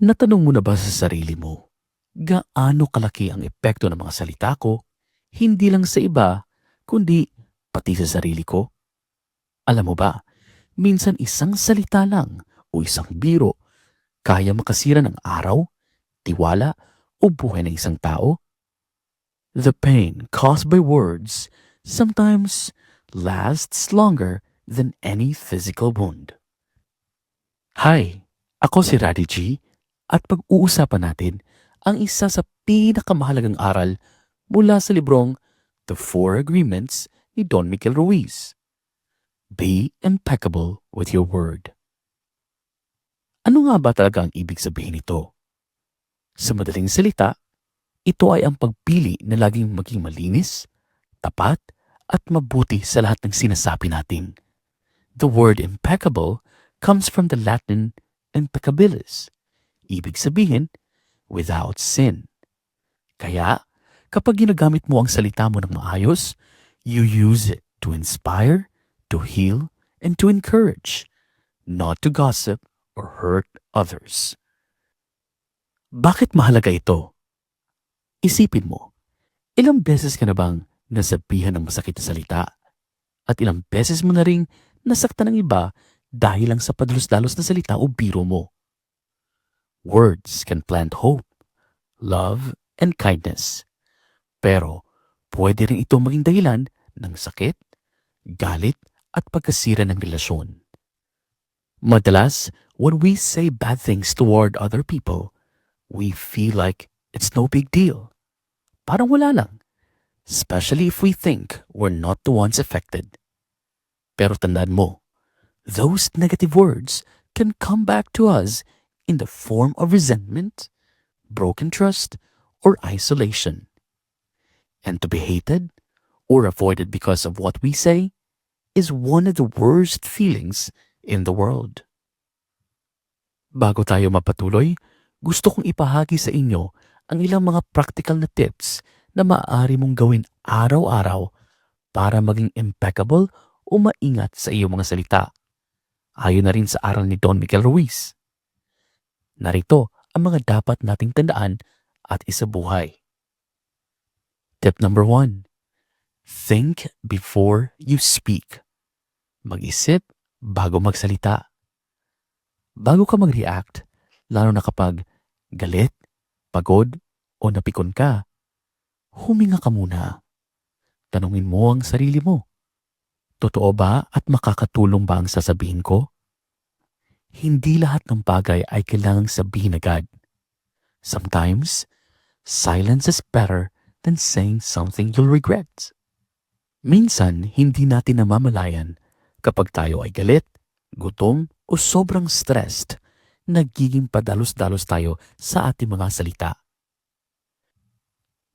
Natanong mo na ba sa sarili mo, gaano kalaki ang epekto ng mga salita ko, hindi lang sa iba, kundi pati sa sarili ko? Alam mo ba, minsan isang salita lang o isang biro kaya makasira ng araw, tiwala o buhay ng isang tao? The pain caused by words sometimes lasts longer than any physical wound. Hi, ako si Radhi G at pag-uusapan natin ang isa sa pinakamahalagang aral mula sa librong The Four Agreements ni Don Miguel Ruiz. Be impeccable with your word. Ano nga ba talaga ang ibig sabihin nito? Sa madaling salita, ito ay ang pagpili na laging maging malinis, tapat, at mabuti sa lahat ng sinasabi natin. The word impeccable comes from the Latin impeccabilis. Ibig sabihin, without sin. Kaya, kapag ginagamit mo ang salita mo ng maayos, you use it to inspire, to heal, and to encourage, not to gossip or hurt others. Bakit mahalaga ito? Isipin mo, ilang beses ka na bang nasabihan ng masakit na salita? At ilang beses mo na ring nasaktan ng iba dahil lang sa padalos-dalos na salita o biro mo? Words can plant hope, love, and kindness. Pero pwede rin ito maging dahilan ng sakit, galit, at pagkasira ng relasyon. Madalas, when we say bad things toward other people, we feel like it's no big deal. Parang wala lang. Especially if we think we're not the ones affected. Pero tandaan mo, those negative words can come back to us in the form of resentment, broken trust, or isolation. And to be hated or avoided because of what we say is one of the worst feelings in the world. Bago tayo mapatuloy, gusto kong ipahagi sa inyo ang ilang mga practical na tips na maaari mong gawin araw-araw para maging impeccable o maingat sa iyong mga salita. Ayon na rin sa aral ni Don Miguel Ruiz. Narito ang mga dapat nating tandaan at isabuhay. Tip number one. Think before you speak. Mag-isip bago magsalita. Bago ka mag-react, lalo na kapag galit, pagod, o napikon ka, huminga ka muna. Tanungin mo ang sarili mo. Totoo ba at makakatulong ba ang sasabihin ko? Hindi lahat ng bagay ay kailangang sabihin agad. Sometimes, silence is better than saying something you'll regret. Minsan, hindi natin namamalayan kapag tayo ay galit, gutom, o sobrang stressed, nagiging padalos-dalos tayo sa ating mga salita.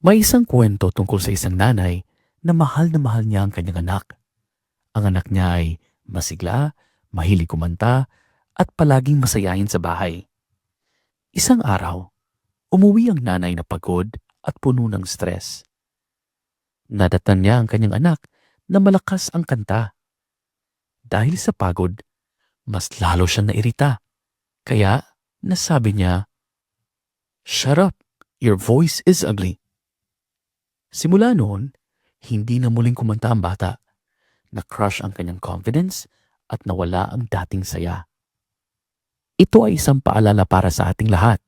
May isang kwento tungkol sa isang nanay na mahal na mahal niya ang kanyang anak. Ang anak niya ay masigla, mahilig kumanta, at palaging masayahin sa bahay. Isang araw, umuwi ang nanay na pagod at puno ng stress. Nadatan niya ang kanyang anak na malakas ang kanta. Dahil sa pagod, mas lalo siyang nairita. Kaya nasabi niya, Shut up, your voice is ugly. Simula noon, hindi na muling kumanta ang bata. Na-crush ang kanyang confidence at nawala ang dating saya. Ito ay isang paalala para sa ating lahat.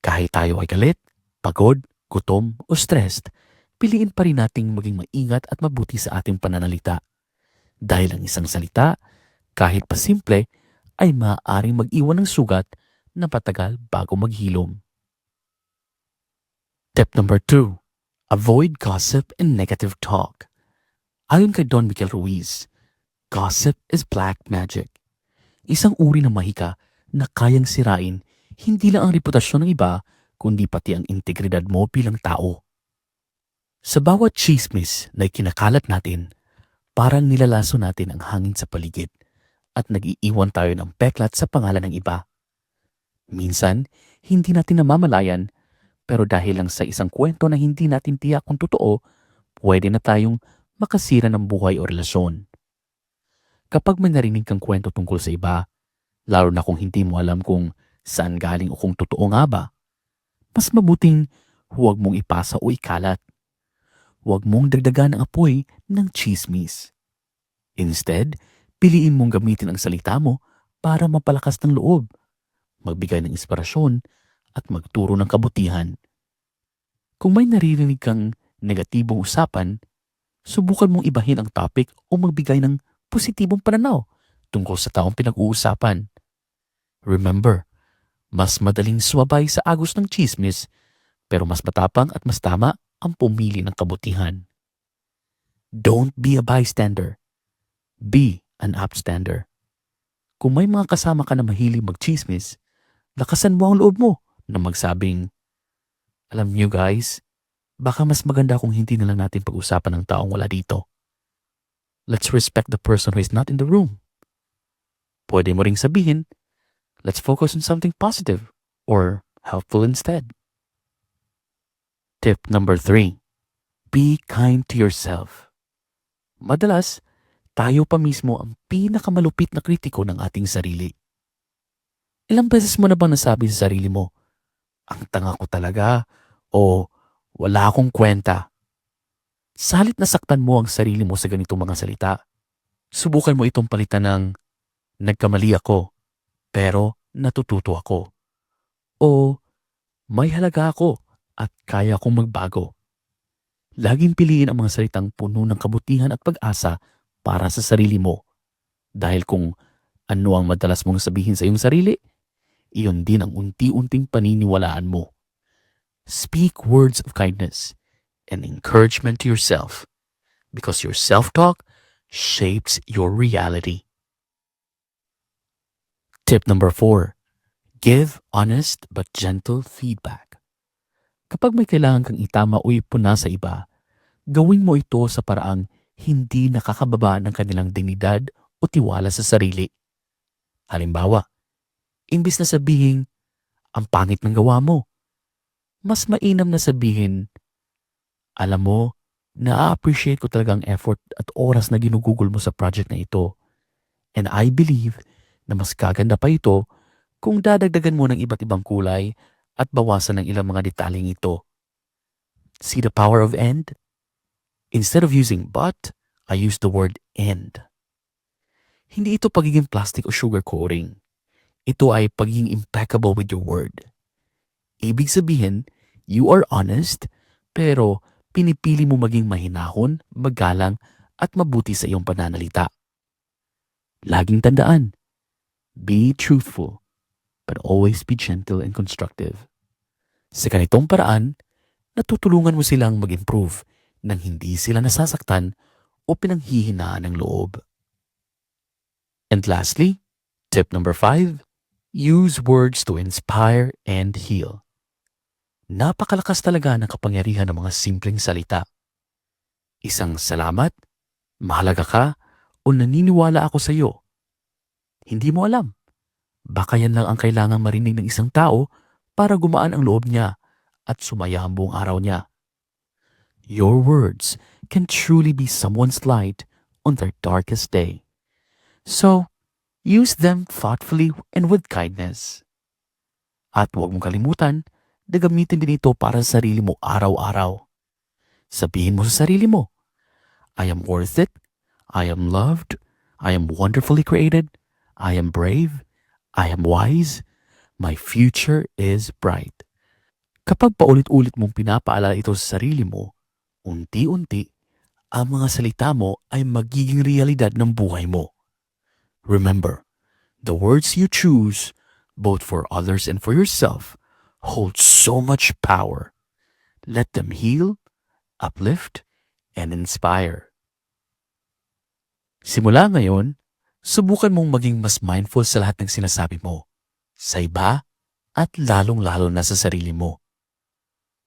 Kahit tayo ay galit, pagod, gutom o stressed, piliin pa rin nating maging maingat at mabuti sa ating pananalita. Dahil ang isang salita, kahit pa simple, ay maaaring mag-iwan ng sugat na patagal bago maghilom. Tip number 2. Avoid gossip and negative talk. Ayon kay Don Miguel Ruiz, gossip is black magic. Isang uri ng mahika na kayang sirain hindi lang ang reputasyon ng iba, kundi pati ang integridad mo bilang tao. Sa bawat chismis na kinakalat natin, parang nilalaso natin ang hangin sa paligid at nag-iiwan tayo ng peklat sa pangalan ng iba. Minsan, hindi natin namamalayan, pero dahil lang sa isang kwento na hindi natin tiyak kung totoo, pwede na tayong makasira ng buhay o relasyon. Kapag may narinig kang kwento tungkol sa iba, lalo na kung hindi mo alam kung saan galing o kung totoo nga ba, mas mabuting huwag mong ipasa o ikalat. Huwag mong dagdagan ang apoy ng chismis. Instead, piliin mong gamitin ang salita mo para mapalakas ng loob, magbigay ng inspirasyon, at magturo ng kabutihan. Kung may naririnig kang negatibong usapan, subukan mong ibahin ang topic o magbigay ng positibong pananaw tungkol sa taong pinag-uusapan. Remember, mas madaling sumabay sa agos ng chismis pero mas matapang at mas tama ang pumili ng kabutihan. Don't be a bystander. Be an upstander. Kung may mga kasama ka na mahilig magchismis, lakasan mo ang loob mo na magsabing, Alam niyo guys, baka mas maganda kung hindi na lang natin pag-usapan ng taong wala dito. Let's respect the person who is not in the room. Pwede mo ring sabihin, let's focus on something positive or helpful instead. Tip number three, be kind to yourself. Madalas, tayo pa mismo ang pinakamalupit na kritiko ng ating sarili. Ilang beses mo na bang nasabi sa sarili mo, ang tanga ko talaga o wala akong kwenta? Salit na saktan mo ang sarili mo sa ganitong mga salita, subukan mo itong palitan ng nagkamali ako pero natututo ako. O may halaga ako at kaya kong magbago. Laging piliin ang mga salitang puno ng kabutihan at pag-asa para sa sarili mo. Dahil kung ano ang madalas mong sabihin sa iyong sarili, iyon din ang unti-unting paniniwalaan mo. Speak words of kindness and encouragement to yourself because your self-talk shapes your reality. Tip number four, give honest but gentle feedback. Kapag may kailangan kang itama o ipuna sa iba, gawin mo ito sa paraang hindi nakakababa ng kanilang dignidad o tiwala sa sarili. Halimbawa, imbis na sabihin, ang pangit ng gawa mo, mas mainam na sabihin, alam mo, na-appreciate ko talagang effort at oras na ginugugol mo sa project na ito. And I believe na mas kaganda pa ito kung dadagdagan mo ng iba't ibang kulay at bawasan ng ilang mga detaling ito. See the power of end? Instead of using but, I use the word end. Hindi ito pagiging plastic o sugar coating. Ito ay pagiging impeccable with your word. Ibig sabihin, you are honest, pero pinipili mo maging mahinahon, magalang, at mabuti sa iyong pananalita. Laging tandaan, be truthful, but always be gentle and constructive. Sa ganitong paraan, natutulungan mo silang mag-improve nang hindi sila nasasaktan o pinanghihinaan ng loob. And lastly, tip number five, use words to inspire and heal. Napakalakas talaga ng kapangyarihan ng mga simpleng salita. Isang salamat, mahalaga ka, o naniniwala ako sa iyo. Hindi mo alam. Baka yan lang ang kailangang marinig ng isang tao para gumaan ang loob niya at sumaya ang buong araw niya. Your words can truly be someone's light on their darkest day. So, use them thoughtfully and with kindness. At huwag mong kalimutan na gamitin din ito para sa sarili mo araw-araw. Sabihin mo sa sarili mo, I am worth it, I am loved, I am wonderfully created, I am brave, I am wise, my future is bright. Kapag paulit-ulit mong pinapaalala ito sa sarili mo, unti-unti, ang mga salita mo ay magiging realidad ng buhay mo. Remember, the words you choose, both for others and for yourself, hold so much power. Let them heal, uplift, and inspire. Simula ngayon, subukan mong maging mas mindful sa lahat ng sinasabi mo, sa iba, at lalong-lalo na sa sarili mo.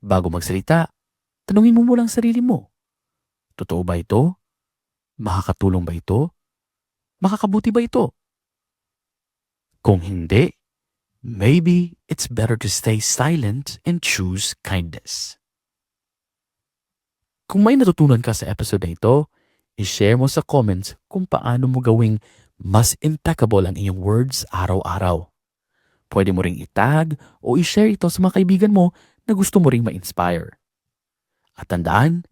Bago magsalita, tanungin mo muna ang sarili mo. Totoo ba ito? Makakatulong ba ito? Makakabuti ba ito? Kung hindi, maybe it's better to stay silent and choose kindness. Kung may natutunan ka sa episode na ito, i-share mo sa comments kung paano mo gawing mas impeccable ang iyong words araw-araw. pwede mo ring itag o i-share ito sa mga kaibigan mo na gusto mo ring ma-inspire. At tandaan,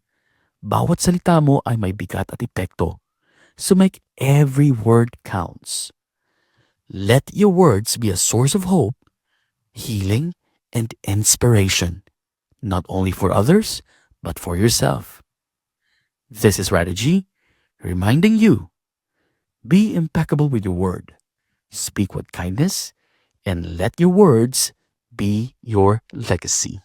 bawat salita mo ay may bigat at epekto. So make every word counts. Let your words be a source of hope, healing, and inspiration, not only for others, but for yourself. This is Strategy, reminding you be impeccable with your word, speak with kindness, and let your words be your legacy.